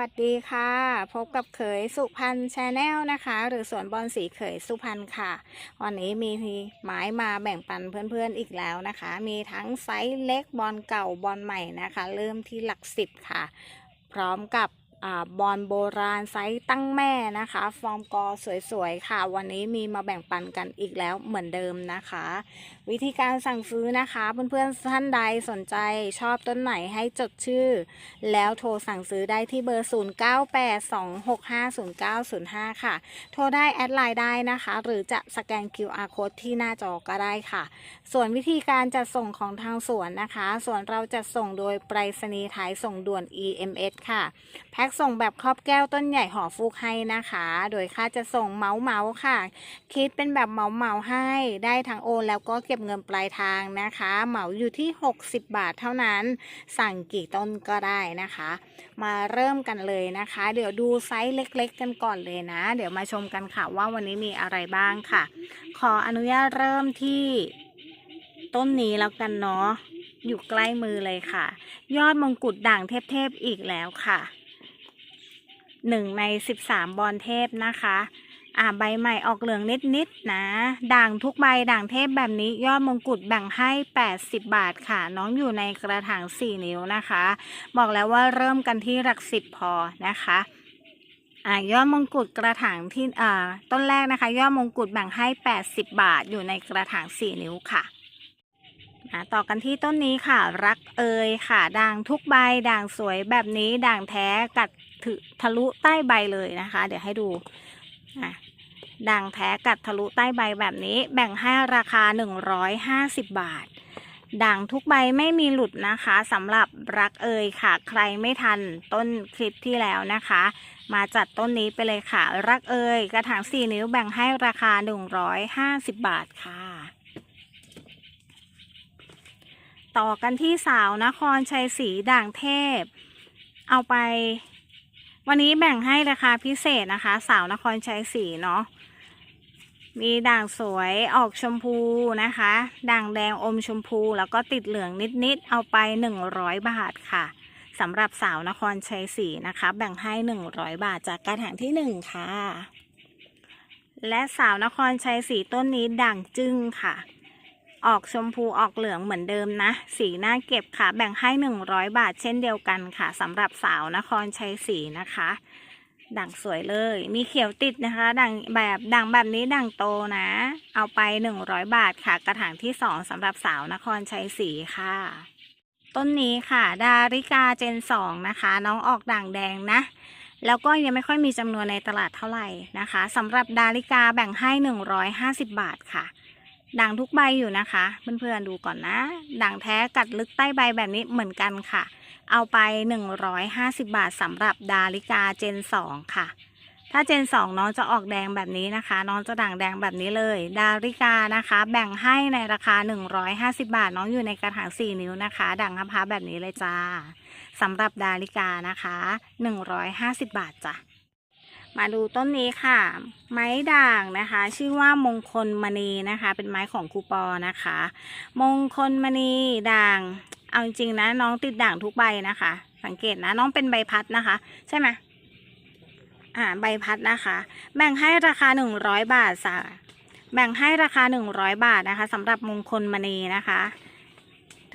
วัสดีค่ะ พบกับเขยสุพรรณชาแนลนะคะ หรือสวนบอลสีเขยสุพรรณค่ะวันนี้มีไม้มาแบ่งปันเพื่อนๆอีกแล้วนะคะ มีทั้งไซส์เล็กบอลเก่าบอลใหม่นะคะ เริ่มที่หลักสิบค่ะ พร้อมกับ บอลโบราณไซส์ตั้งแม่นะคะ ฟอร์มกอสวยๆ ค่ะ วันนี้มีมาแบ่งปันกันอีกแล้วเหมือนเดิมนะคะ วิธีการสั่งซื้อนะคะ เพื่อนๆท่านใดสนใจชอบต้นไหนให้จดชื่อ แล้วโทรสั่งซื้อได้ที่เบอร์ 0982650905 ค่ะ โทรได้แอดไลน์ได้นะคะ หรือจะสแกน QR code ที่หน้าจอก็ได้ค่ะ ส่วนวิธีการจัดส่งของทางสวนนะคะ ส่วนเราจะส่งโดยไปรษณีย์ไทยส่งด่วน EMS ค่ะแพ็คส่งแบบครอบแก้วต้นใหญ่ห่อฟูกให้นะคะ โดยค่าจะส่งเมาเมาๆค่ะ คิดเป็นแบบเมาเมาๆให้ ได้ทั้งโอนแล้วก็เก็บเงินปลายทางนะคะ เหมาอยู่ที่ 60 บาทเท่านั้น สั่งกี่ต้นก็ได้นะคะ มาเริ่มกันเลยนะคะ เดี๋ยวดูไซส์เล็ก ๆ กันก่อนเลยนะ เดี๋ยวมาชมกันค่ะว่าวันนี้มีอะไรบ้างค่ะ ขออนุญาตเริ่มที่ต้นนี้แล้วกันเนาะอยู่ใกล้มือเลยค่ะ ยอดมงกุฎด่างเทพๆอีกแล้วค่ะ หนึ่งใน13บสามบอลเทพนะคะ อ่าใบใหม่ออกเหลืองนิดๆนะ ด่างทุกใบด่างเทพแบบนี้ยอดมงกุฎแบ่งให้ 80 บาทค่ะ น้องอยู่ในกระถาง 4 นิ้วนะคะ บอกแล้วว่าเริ่มกันที่หลักสิบพอนะคะอ่ายอดมงกุฎกระถางที่อ่าต้นแรกนะคะ ยอดมงกุฎแบ่งให้ 80 บาทอยู่ในกระถาง 4 นิ้วค่ะอ่าต่อกันที่ต้นนี้ค่ะ รักเอยค่ะ ด่างทุกใบด่างสวยแบบนี้ด่างแท้กัด ถึทะลุใต้ใบเลยนะคะ เดี๋ยวให้ดูด่างแท้กัดทะลุใต้ใบแบบนี้ แบ่งให้ราคา 150 บาท ด่างทุกใบไม่มีหลุดนะคะสำหรับรักเอยค่ะ ใครไม่ทันต้นคลิปที่แล้วนะคะ มาจัดต้นนี้ไปเลยค่ะ รักเอยกระถาง 4 นิ้วแบ่งให้ราคา 150 บาทค่ะ ต่อกันที่สาวนครชัยศรีด่างเทพ เอาไป วันนี้แบ่งให้ราคาพิเศษนะคะ สาวนครชัยศรีเนาะมีด่างสวยออกชมพูนะคะ ด่างแดงอมชมพู แล้วก็ติดเหลืองนิดๆ เอาไป 100 บาทค่ะสำหรับสาวนครชัยศรีนะคะ แบ่งให้ 100 บาทจากกระถางที่ 1 ค่ะ และสาวนครชัยศรีต้นนี้ด่างจึ้งค่ะ ออกชมพูออกเหลืองเหมือนเดิมนะ สีหน้าเก็บค่ะ แบ่งให้ 100 บาทเช่นเดียวกันค่ะสำหรับสาวนครชัยศรีนะคะ ด่างสวยเลย มีเขียวติดนะคะ ด่างแบบด่างแบบนี้ด่างโตนะ เอาไป 100 บาทค่ะ กระถางที่2สำหรับสาวนครชัยศรีค่ะ ต้นนี้ค่ะ ดาริกาเจน2นะคะ น้องออกด่างแดงนะแล้วก็ยังไม่ค่อยมีจำนวนในตลาดเท่าไหร่นะคะสำหรับดาริกาแบ่งให้ 150 บาทค่ะ ด่างทุกใบอยู่นะคะ เพื่อนๆดูก่อนนะ ด่างแท้กัดลึกใต้ใบแบบนี้เหมือนกันค่ะ เอาไป 150 บาทสำหรับดาริกาเจน 2 ค่ะ ถ้าเจน 2 น้องจะออกแดงแบบนี้นะคะ น้องจะด่างแดงแบบนี้เลย ดาริกานะคะ แบ่งให้ในราคา 150 บาท น้องอยู่ในกระถาง 4 นิ้วนะคะ ด่างคำพ้าแบบนี้เลยจ้าสำหรับดาริกานะคะ 150 บาทจ้ะ มาดูต้นนี้ค่ะ ไม้ด่างนะคะ ชื่อว่ามงคลมณีนะคะ เป็นไม้ของครูปอนะคะ มงคลมณีด่าง เอาจริงๆนะน้องติดด่างทุกใบนะคะ สังเกตนะน้องเป็นใบพัดนะคะ ใช่ไหมอ่าใบพัดนะคะ แบ่งให้ราคาหนึ่งร้อยบาทจ้ะแบ่งให้ราคาหนึ่งร้อยบาทนะคะสำหรับมงคลมณีนะคะ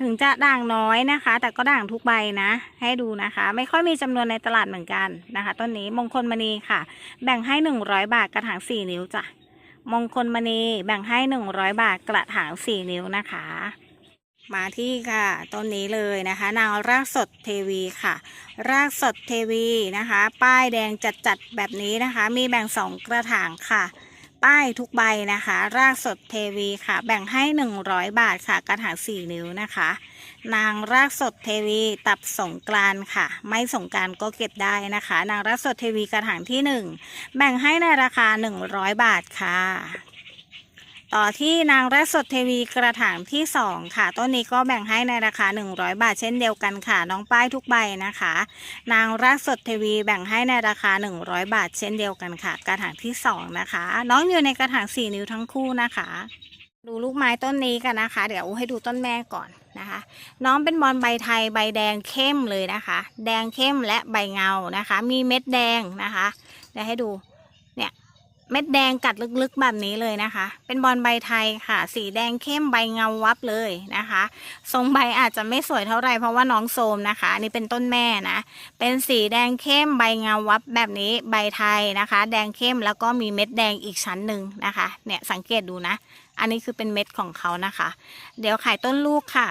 ถึงจะด่างน้อยนะคะ แต่ก็ด่างทุกใบนะ ให้ดูนะคะ ไม่ค่อยมีจำนวนในตลาดเหมือนกันนะคะ ต้นนี้มงคลมณีค่ะ แบ่งให้หนึ่งร้อยบาทกระถางสี่นิ้วจ้ะมงคลมณีแบ่งให้หนึ่งร้อยบาทกระถางสี่นิ้วนะคะ มาที่ค่ะต้นนี้เลยนะคะ นางรากสดเทวีค่ะ รากสดเทวีนะคะ ป้ายแดงจัดๆแบบนี้นะคะ มีแบ่งสองกระถางค่ะ ป้ายทุกใบนะคะ รากสดเทวีค่ะ แบ่งให้ 100 บาทค่ะ กระถาง4 นิ้วนะคะ นางรากสดเทวีตับสงกรานค่ะ ไม่สงกรารก็เก็บได้นะคะ นางรากสดเทวีกระถางที่ 1 แบ่งให้ในราคา 100 บาทค่ะ ต่อที่นางรากสดเทวีกระถางที่ 2 ค่ะ ต้นนี้ก็แบ่งให้ในราคา 100 บาทเช่นเดียวกันค่ะ น้องป้ายทุกใบนะคะ นางรากสดเทวีแบ่งให้ในราคา 100 บาทเช่นเดียวกันค่ะ กระถางที่ 2 นะคะ น้องอยู่ในกระถาง 4 นิ้วทั้งคู่นะคะ ดูลูกไม้ต้นนี้กันนะคะ เดี๋ยวให้ดูต้นแม่ก่อนนะคะ น้องเป็นบอลใบไทยใบแดงเข้มเลยนะคะ แดงเข้มและใบเงานะคะ มีเม็ดแดงนะคะเดี๋ยวให้ดู เม็ดแดงกัดลึกๆแบบนี้เลยนะคะ เป็นบอลใบไทยค่ะ สีแดงเข้มใบเงาวับเลยนะคะ ทรงใบอาจจะไม่สวยเท่าไหร่เพราะว่าน้องโซมนะคะ อันนี้เป็นต้นแม่นะ เป็นสีแดงเข้มใบเงาวับแบบนี้ใบไทยนะคะ แดงเข้มแล้วก็มีเม็ดแดงอีกชั้นหนึ่งนะคะ เนี่ยสังเกตดูนะ อันนี้คือเป็นเม็ดของเขานะคะ เดี๋ยวขายต้นลูกค่ะ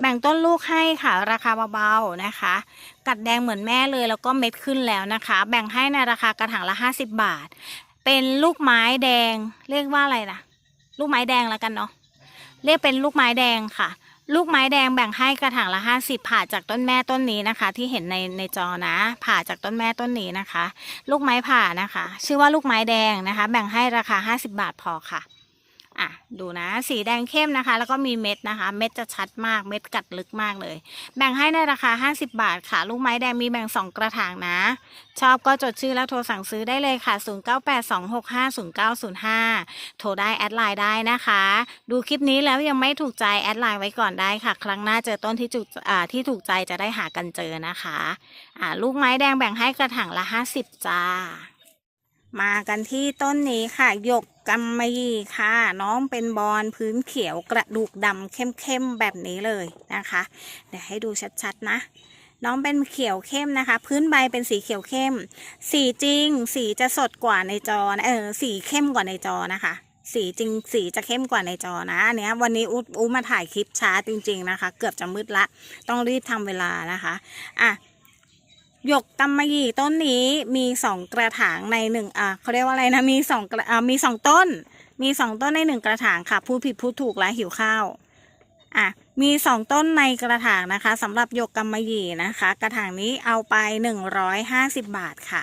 แบ่งต้นลูกให้ค่ะ ราคาเบาๆนะคะ กัดแดงเหมือนแม่เลยแล้วก็เม็ดขึ้นแล้วนะคะ แบ่งให้ในราคากระถางละ 50 บาท เป็นลูกไม้แดง เรียกว่าอะไรนะลูกไม้แดงแล้วกันเนาะเรียกเป็นลูกไม้แดงค่ะ ลูกไม้แดงแบ่งให้กระถางละ 50 ผ่าจากต้นแม่ต้นนี้นะคะ ที่เห็นในในจอนะ ผ่าจากต้นแม่ต้นนี้นะคะ ลูกไม้ผ่านะคะ ชื่อว่าลูกไม้แดงนะคะ แบ่งให้ราคา 50 บาทพอค่ะ อะดูนะสีแดงเข้มนะคะ แล้วก็มีเม็ดนะคะ เม็ดจะชัดมากเม็ดกัดลึกมากเลย แบ่งให้ในราคา 50 บาทค่ะ ลูกไม้แดงมีแบ่ง 2 กระถางนะ ชอบก็จดชื่อแล้วโทรสั่งซื้อได้เลยค่ะ 0982650905 โทรได้แอดไลน์ได้นะคะ ดูคลิปนี้แล้วยังไม่ถูกใจแอดไลน์ไว้ก่อนได้ค่ะ ครั้งหน้าเจอต้นที่จุกอ่าที่ถูกใจจะได้หากันเจอนะคะอ่าลูกไม้แดงแบ่งให้กระถางละ 50 จ้า มากันที่ต้นนี้ค่ะหยก กำมะหยี่ค่ะ น้องเป็นบอลพื้นเขียวกระดูกดำเข้มๆแบบนี้เลยนะคะ เดี๋ยวให้ดูชัดๆนะน้องเป็นเขียวเข้มนะคะ พื้นใบเป็นสีเขียวเข้ม สีจริง สีจะสดกว่าในจอนะเออสีเข้มกว่าในจอนะคะ สีจริงสีจะเข้มกว่าในจอนะอันเนี้ยวันนี้อุ๊อุ๊มาถ่ายคลิปช้าจริง ๆนะคะ เกือบจะมืดละ ต้องรีบทำเวลานะคะ อะ หยกกำมะหยี่ต้นนี้มีสองกระถางในหนึ่งอ่าเขาเรียกว่าอะไรนะมีสองกระอ่ามีสองต้น มีสองต้นในหนึ่งกระถางค่ะพูดผิดพูดถูกแล้วหิวข้าวอะมีสองต้นในกระถางนะคะสำหรับหยกกำมะหยี่นะคะ กระถางนี้เอาไปหนึ่งร้อยห้าสิบบาทค่ะ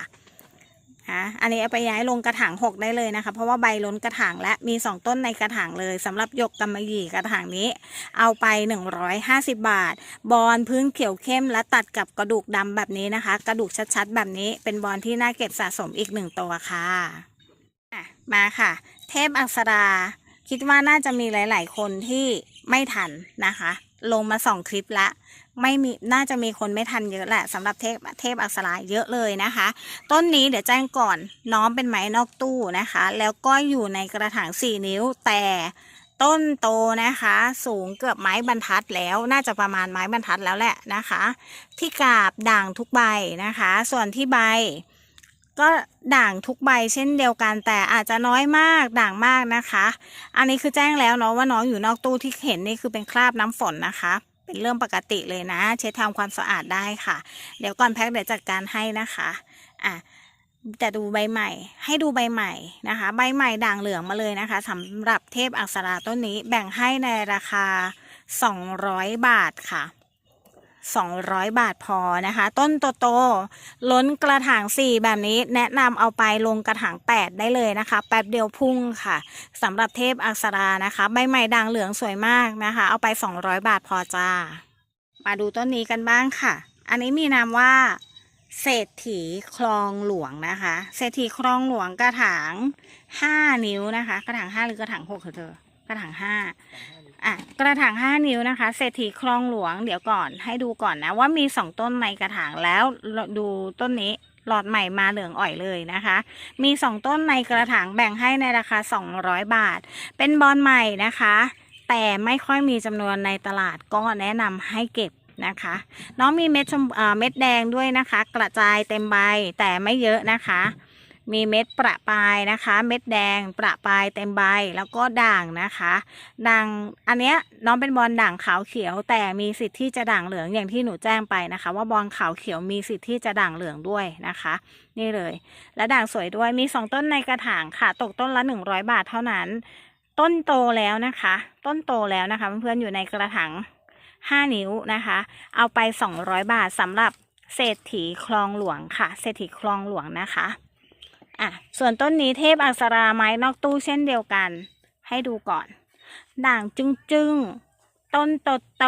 อะอันนี้เอาไปย้ายลงกระถางหกได้เลยนะคะ เพราะว่าใบล้นกระถางและมีสองต้นในกระถางเลยสำหรับหยกกำมะหยี่กระถางนี้ เอาไป150บาท บอลพื้นเขียวเข้มและตัดกับกระดูกดำแบบนี้นะคะ กระดูกชัดๆ แบบนี้เป็นบอลที่น่าเก็บสะสมอีกหนึ่งตัวค่ะอะมาค่ะ เทพอักษราคิดว่าน่าจะมีหลาย ๆ คนที่ไม่ทันนะคะ ลงมาสองคลิปละไม่มีน่าจะมีคนไม่ทันเยอะแหละสำหรับเทพเทพอักษราเยอะเลยนะคะ ต้นนี้เดี๋ยวแจ้งก่อนน้องเป็นไม้นอกตู้นะคะ แล้วก็อยู่ในกระถาง4นิ้วแต่ต้นโตนะคะ สูงเกือบไม้บรรทัดแล้วน่าจะประมาณไม้บรรทัดแล้วแหละนะคะ ที่กาบด่างทุกใบนะคะ ส่วนที่ใบ ก็ด่างทุกใบเช่นเดียวกัน แต่อาจจะน้อยมากด่างมากนะคะ อันนี้คือแจ้งแล้วเนาะว่าน้องอยู่นอกตู้ที่เห็นนี่คือเป็นคราบน้ำฝนนะคะ เป็นเรื่องปกติเลยนะ เช็ดทำความสะอาดได้ค่ะ เดี๋ยวก่อนแพ็คเดี๋ยวจัดการให้นะคะอะแต่ดูใบใหม่ ให้ดูใบใหม่นะคะ ใบใหม่ด่างเหลืองมาเลยนะคะสำหรับเทพอักษราต้นนี้แบ่งให้ในราคา 200 บาทค่ะ 200 บาทพอนะคะ ต้นโตๆล้นกระถาง 4 แบบนี้แนะนำเอาไปลงกระถาง 8 ได้เลยนะคะ แป๊บเดียวพุ่งค่ะสำหรับเทพอักษรานะคะ ใบใหม่ด่างเหลืองสวยมากนะคะ เอาไป 200 บาทพอจ้า มาดูต้นนี้กันบ้างค่ะ อันนี้มีนามว่า เศรษฐีคลองหลวงนะคะ เศรษฐีคลองหลวงกระถางห้านิ้วนะคะ กระถางห้าหรือกระถางหกเหรอเธอกระถางห้า อะกระถางห้านิ้วนะคะเศรษฐีคลองหลวงเดี๋ยวก่อนให้ดูก่อนนะว่ามีสองต้นในกระถางแล้วดูต้นนี้หลอดใหม่มาเหลืองอ่อยเลยนะคะ มีสองต้นในกระถางแบ่งให้ในราคา 200 บาท เป็นบอลใหม่นะคะ แต่ไม่ค่อยมีจำนวนในตลาดก็แนะนำให้เก็บนะคะ น้องมีเม็ดชมเอ่อเม็ดแดงด้วยนะคะ กระจายเต็มใบแต่ไม่เยอะนะคะ มีเม็ดประปายนะคะ เม็ดแดงประปายเต็มใบแล้วก็ด่างนะคะด่างอันเนี้ยน้องเป็นบอลด่างขาวเขียว แต่มีสิทธิ์ที่จะด่างเหลืองอย่างที่หนูแจ้งไปนะคะ ว่าบอลขาวเขียวมีสิทธิ์ที่จะด่างเหลืองด้วยนะคะ นี่เลย และด่างสวยด้วยมีสองต้นในกระถางค่ะ ตกต้นละหนึ่งร้อยบาทเท่านั้น ต้นโตแล้วนะคะ ต้นโตแล้วนะคะเพื่อนๆอยู่ในกระถาง5 นิ้วนะคะ เอาไป 200 บาทสำหรับเศรษฐีคลองหลวงค่ะ เศรษฐีคลองหลวงนะคะ อะส่วนต้นนี้เทพอักษราไม้นอกตู้เช่นเดียวกัน ให้ดูก่อน ด่างจึงจึงต้นโตโต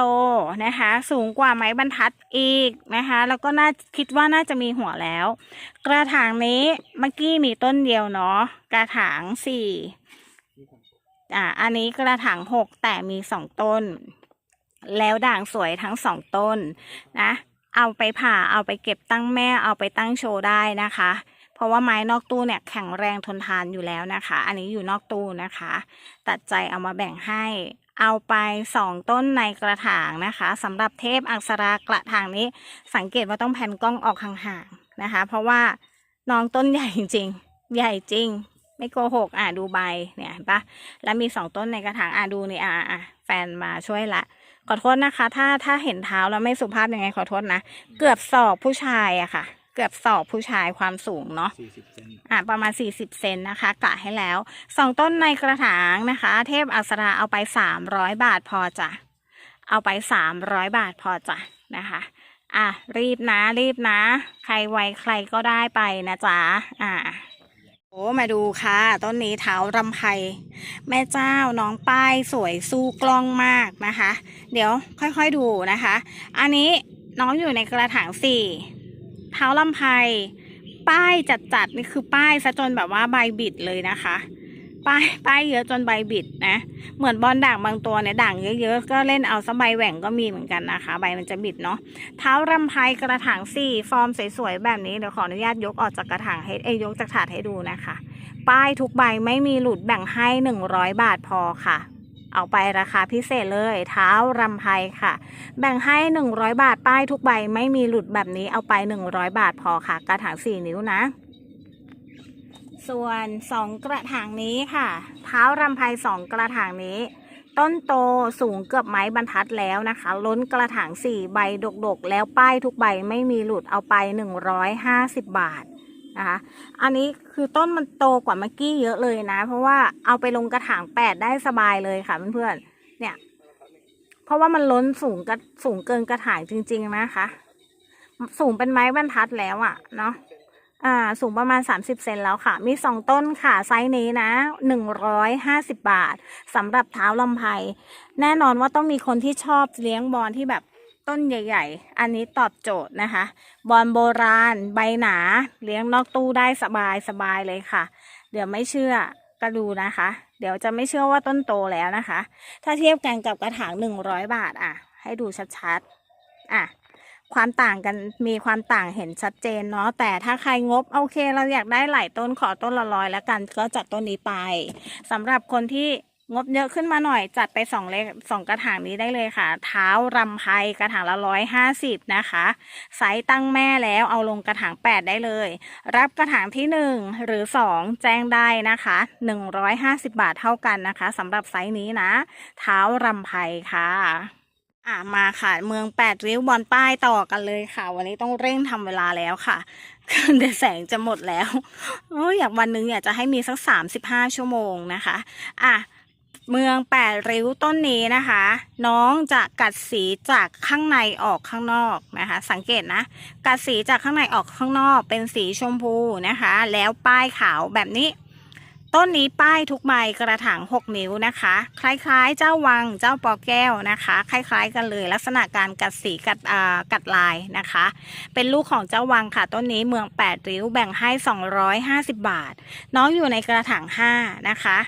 นะคะ สูงกว่าไม้บรรทัดอีกนะคะ แล้วก็น่าคิดว่าน่าจะมีหัวแล้ว กระถางนี้เมื่อกี้มีต้นเดียวเนาะกระถางสี่อ่าอันนี้กระถางหกแต่มีสองต้น แล้วด่างสวยทั้งสองต้นนะ เอาไปผ่าเอาไปเก็บตั้งแม่เอาไปตั้งโชว์ได้นะคะ เพราะว่าไม้นอกตู้เนี่ยแข็งแรงทนทานอยู่แล้วนะคะ อันนี้อยู่นอกตู้นะคะ ตัดใจเอามาแบ่งให้เอาไปสองต้นในกระถางนะคะสำหรับเทพอักษรากระถางนี้ สังเกตว่าต้องแผ่นกล้องออกห่างๆนะคะ เพราะว่าน้องต้นใหญ่จริงๆใหญ่จริง ไม่โกหกอะดูใบเนี่ยเห็นปะแล้วมีสองต้นในกระถางอะดูนี่อะอะแฟนมาช่วยละ ขอโทษนะคะ ถ้าถ้าเห็นเท้าแล้วไม่สุภาพยังไงขอโทษนะ เกือบศอกผู้ชายอะค่ะ เกือบศอกผู้ชายความสูงเนาะสี่สิบเซนอ่าประมาณ 40 เซนนะคะกะให้แล้วสองต้นในกระถางนะคะ เทพอักษราเอาไป 300 บาทพอจ้ะเอาไป 300 บาทพอจ้ะนะคะอะรีบนะรีบนะ ใครไวใครก็ได้ไปนะจ๊ะอ่าโอ้มาดูค่ะ ต้นนี้เท้ารำไพแม่เจ้าน้องป้ายสวยสู้กล้องมากนะคะ เดี๋ยวค่อยๆดูนะคะ อันนี้น้องอยู่ในกระถางสี่ เท้าลำไพป้ายจัดๆนี่คือป้ายซะจนแบบว่าใบบิดเลยนะคะ ป้ายป้ายเยอะจนใบบิดนะ เหมือนบอลด่างบางตัวเนี่ยด่างเยอะๆ ก็เล่นเอาซะใบแหว่งก็มีเหมือนกันนะคะ ใบมันจะบิดเนาะเท้ารำไพกระถางสี่ฟอร์มสวยๆแบบนี้เดี๋ยวขออนุญาตยกออกจากกระถางให้เอ้ยยกจากถาดให้ดูนะคะ ป้ายทุกใบไม่มีหลุดแบ่งให้หนึ่งร้อยบาทพอค่ะ เอาไปราคาพิเศษเลยเท้ารำไพค่ะ แบ่งให้ 100 บาทป้ายทุกใบไม่มีหลุดแบบนี้เอาไป 100 บาทพอค่ะ กระถาง 4 นิ้วนะ ส่วน 2 กระถางนี้ค่ะเท้ารำไพ2 กระถางนี้ต้นโตสูงเกือบไม้บรรทัดแล้วนะคะ ล้นกระถาง 4 ใบดกๆ แล้วป้ายทุกใบไม่มีหลุดเอาไป 150 บาท นะคะ อันนี้คือต้นมันโตกว่าเมื่อกี้เยอะเลยนะ เพราะว่าเอาไปลงกระถาง8ได้สบายเลยค่ะเพื่อนๆ เนี่ย เพราะว่ามันล้นสูงกระสูงเกินกระถางจริง ๆ นะคะ สูงเป็นไม้บรรทัดแล้วอะ่ะเนาะ อ่า สูงประมาณ 30 เซนแล้วค่ะ มีสองต้นค่ะ ไซส์นี้นะ 150 บาทสำหรับเท้าลำไพแน่นอนว่าต้องมีคนที่ชอบเลี้ยงบอลที่แบบ ต้นใหญ่ ๆ อันนี้ตอบโจทย์นะคะ บอลโบราณ ใบหนา เลี้ยงนอกตู้ได้สบายสบายเลยค่ะ เดี๋ยวไม่เชื่อก็ดูนะคะ เดี๋ยวจะไม่เชื่อว่าต้นโตแล้วนะคะ ถ้าเทียบกันกับกระถางหนึ่งร้อยบาทอะ ให้ดูชัดๆอะความต่างกันมีความต่างเห็นชัดเจนเนาะแต่ถ้าใครงบโอเค เราอยากได้หลายต้นขอต้นละร้อยแล้วกันก็จัดต้นนี้ไปสำหรับคนที่ งบเยอะขึ้นมาหน่อยจัดไปสองเล็กสองกระถางนี้ได้เลยค่ะ เท้ารำไพกระถางละร้อยห้าสิบนะคะไซส์ตั้งแม่แล้วเอาลงกระถางแปดได้เลย รับกระถางที่หนึ่งหรือสองแจ้งได้นะคะหนึ่งร้อยห้าสิบบาทเท่ากันนะคะสำหรับไซส์นี้นะ เท้ารำไพค่ะอะมาค่ะเมืองแปดริ้วบอลป้ายต่อกันเลยค่ะ วันนี้ต้องเร่งทำเวลาแล้วค่ะเดี๋ยวแสงจะหมดแล้วโอ้ยอยากวันนึงอยากจะให้มีสักสามสิบห้าชั่วโมงนะคะ อะ เมืองแปดริ้วต้นนี้นะคะ น้องจะกัดสีจากข้างในออกข้างนอกนะคะ สังเกตนะ กัดสีจากข้างในออกข้างนอกเป็นสีชมพูนะคะ แล้วป้ายขาวแบบนี้ ต้นนี้ป้ายทุกใบกระถาง 6 นิ้วนะคะ คล้ายๆ เจ้าวังเจ้าปอแก้วนะคะ คล้ายๆ กันเลยลักษณะการกัดสีกัดกัดลายนะคะ เป็นลูกของเจ้าวังค่ะ ต้นนี้เมือง8ริ้วแบ่งให้ 250 บาท น้องอยู่ในกระถาง5นะคะ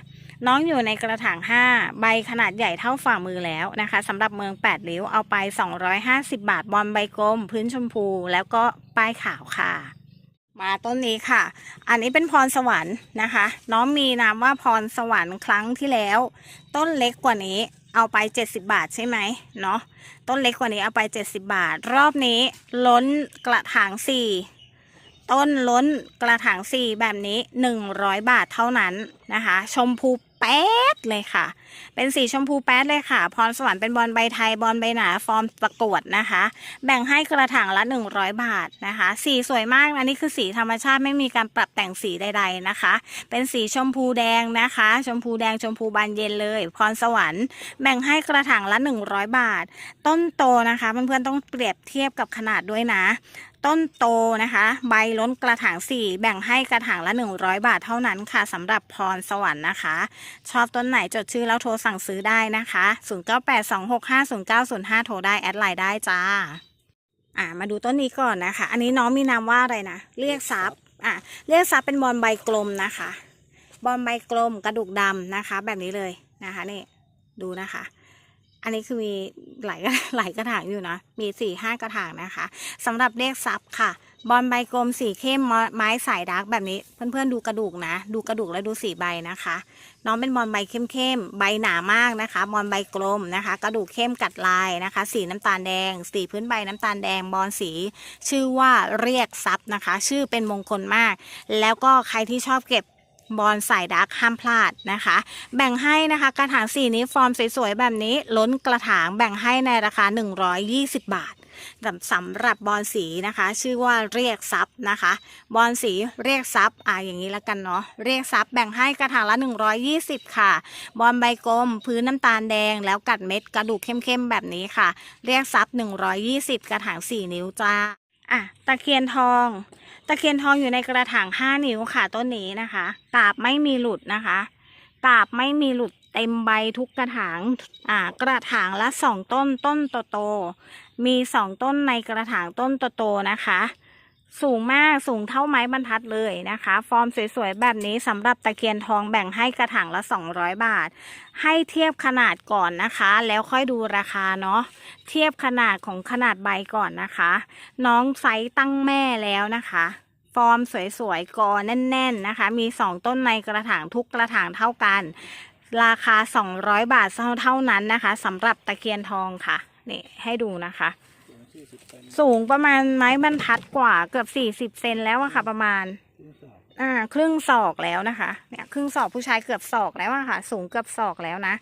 น้องอยู่ในกระถาง 5 ใบขนาดใหญ่เท่าฝ่ามือแล้วนะคะสำหรับเมือง 8 ริ้วเอาไป 250 บาท บอลใบกลม พื้นชมพู แล้วก็ป้ายขาวค่ะ มาต้นนี้ค่ะ อันนี้เป็นพรสวรรค์นะคะ น้องมีนามว่าพรสวรรค์ครั้งที่แล้ว ต้นเล็กกว่านี้เอาไป 70 บาทใช่ไหมเนาะต้นเล็กกว่านี้เอาไป 70 บาท รอบนี้ล้นกระถาง 4ต้นล้นกระถาง4แบบนี้ 100 บาทเท่านั้นนะคะ ชมพู แป๊ดเลยค่ะ เป็นสีชมพูแป๊ดเลยค่ะ พรสวรรค์เป็นบอลใบไทยบอลใบหนาฟอร์มประกวดนะคะ แบ่งให้กระถางละ 100 บาทนะคะ สีสวยมากอันนี้คือสีธรรมชาติไม่มีการปรับแต่งสีใด ๆนะคะ เป็นสีชมพูแดงนะคะ ชมพูแดงชมพูบานเย็นเลย พรสวรรค์แบ่งให้กระถางละ 100 บาท ต้นโตนะคะเพื่อนๆต้องเปรียบเทียบกับขนาดด้วยนะ ต้นโตนะคะ ใบล้นกระถางสี่แบ่งให้กระถางละ 100 บาทเท่านั้นค่ะสำหรับพรสวรรค์นะคะ ชอบต้นไหนจดชื่อแล้วโทรสั่งซื้อได้นะคะ 0982650905 โทรได้แอดไลน์ได้จ้าอ่ามาดูต้นนี้ก่อนนะคะ อันนี้น้องมีนามว่าอะไรนะ เรียกซับอะเรียกซับเป็นบอลใบกลมนะคะ บอลใบกลมกระดูกดำนะคะ แบบนี้เลยนะคะนี่ดูนะคะ อันนี้คือมีหลายหลายกระถางอยู่นะ มีสี่ห้ากระถางนะคะสำหรับเลขซับค่ะ บอลใบกลมสีเข้มไม้สายดาร์กแบบนี้ เพื่อนๆดูกระดูกนะ ดูกระดูกแล้วดูสีใบนะคะ น้องเป็นบอลใบเข้มๆ ใบหนามากนะคะ บอลใบกลมนะคะ กระดูกเข้มกัดลายนะคะ สีน้ำตาลแดง สีพื้นใบน้ำตาลแดง บอลสี ชื่อว่าเรียกซับนะคะ ชื่อเป็นมงคลมาก แล้วก็ใครที่ชอบเก็บ บอลสายดาร์กห้ามพลาดนะคะ แบ่งให้นะคะกระถางสีนี้ฟอร์มสวยๆแบบนี้ล้นกระถางแบ่งให้ในราคา 120 บาทสำสำหรับบอลสีนะคะ ชื่อว่าเรียกซับนะคะ บอลสีเรียกซับอ่าอย่างนี้แล้วกันเนาะเรียกซับแบ่งให้กระถางละ 120 ค่ะ บอลใบกลม พื้นน้ำตาลแดง แล้วกัดเม็ดกระดูกเข้มๆแบบนี้ค่ะ เรียกซับ120 กระถาง4 นิ้วจ้า อะตะเคียนทอง ตะเคียนทองอยู่ในกระถาง5นิ้วค่ะต้นนี้นะคะตาบไม่มีหลุดนะคะตาบไม่มีหลุดเต็มใบทุกกระถางอ่ากระถางละสองต้นต้นโตโตมีสองต้นในกระถางต้นโตโตนะคะ สูงมากสูงเท่าไม้บรรทัดเลยนะคะ ฟอร์มสวยๆ แบบนี้สำหรับตะเคียนทองแบ่งให้กระถางละ 200 บาท ให้เทียบขนาดก่อนนะคะ แล้วค่อยดูราคาเนาะเทียบขนาดของขนาดใบก่อนนะคะ น้องไซส์ตั้งแม่แล้วนะคะ ฟอร์มสวยๆกอแน่น ๆนะคะ มี 2 ต้นในกระถางทุกกระถางเท่ากัน ราคา 200 บาทเท่านั้นนะคะสำหรับตะเคียนทองค่ะนี่ให้ดูนะคะ สูงประมาณไม้บรรทัดกว่าเกือบสี่สิบเซนแล้วอะค่ะประมาณ อ่าครึ่งศอกแล้วนะคะเนี่ยครึ่งศอกผู้ชายเกือบศอกแล้วอะค่ะ สูงเกือบศอกแล้วนะ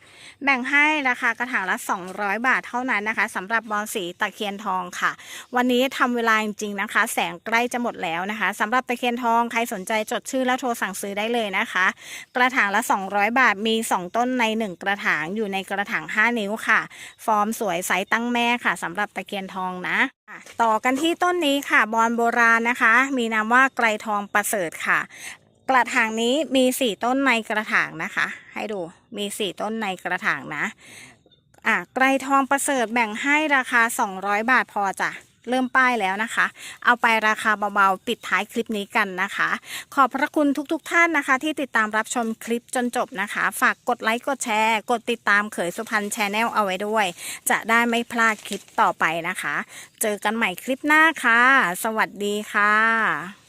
แบ่งให้ราคากระถางละ 200 บาทเท่านั้นนะคะสำหรับบอลสีตะเคียนทองค่ะ วันนี้ทำเวลาจริงๆนะคะ แสงใกล้จะหมดแล้วนะคะสำหรับตะเคียนทองใครสนใจจดชื่อแล้วโทรสั่งซื้อได้เลยนะคะ กระถางละ 200 บาทมี 2 ต้นใน 1 กระถางอยู่ในกระถาง 5 นิ้วค่ะ ฟอร์มสวยไซส์ตั้งแม่ค่ะสำหรับตะเคียนทองนะ ต่อกันที่ต้นนี้ค่ะ บอลโบราณนะคะ มีนามว่าไกรทองประเสริฐค่ะ กระถางนี้มีสี่ต้นในกระถางนะคะ ให้ดูมีสี่ต้นในกระถางนะอะไกรทองประเสริฐแบ่งให้ราคา 200 บาทพอจ้ะ เริ่มป้ายแล้วนะคะ เอาไปราคาเบาๆ ปิดท้ายคลิปนี้กันนะคะ ขอบพระคุณทุกๆทท่านนะคะ ที่ติดตามรับชมคลิปจนจบนะคะ ฝากกดไลค์กดแชร์ กดติดตามเขยสุพรรณชาแนลเอาไว้ด้วย จะได้ไม่พลาดคลิปต่อไปนะคะ เจอกันใหม่คลิปหน้าค่ะ สวัสดีค่ะ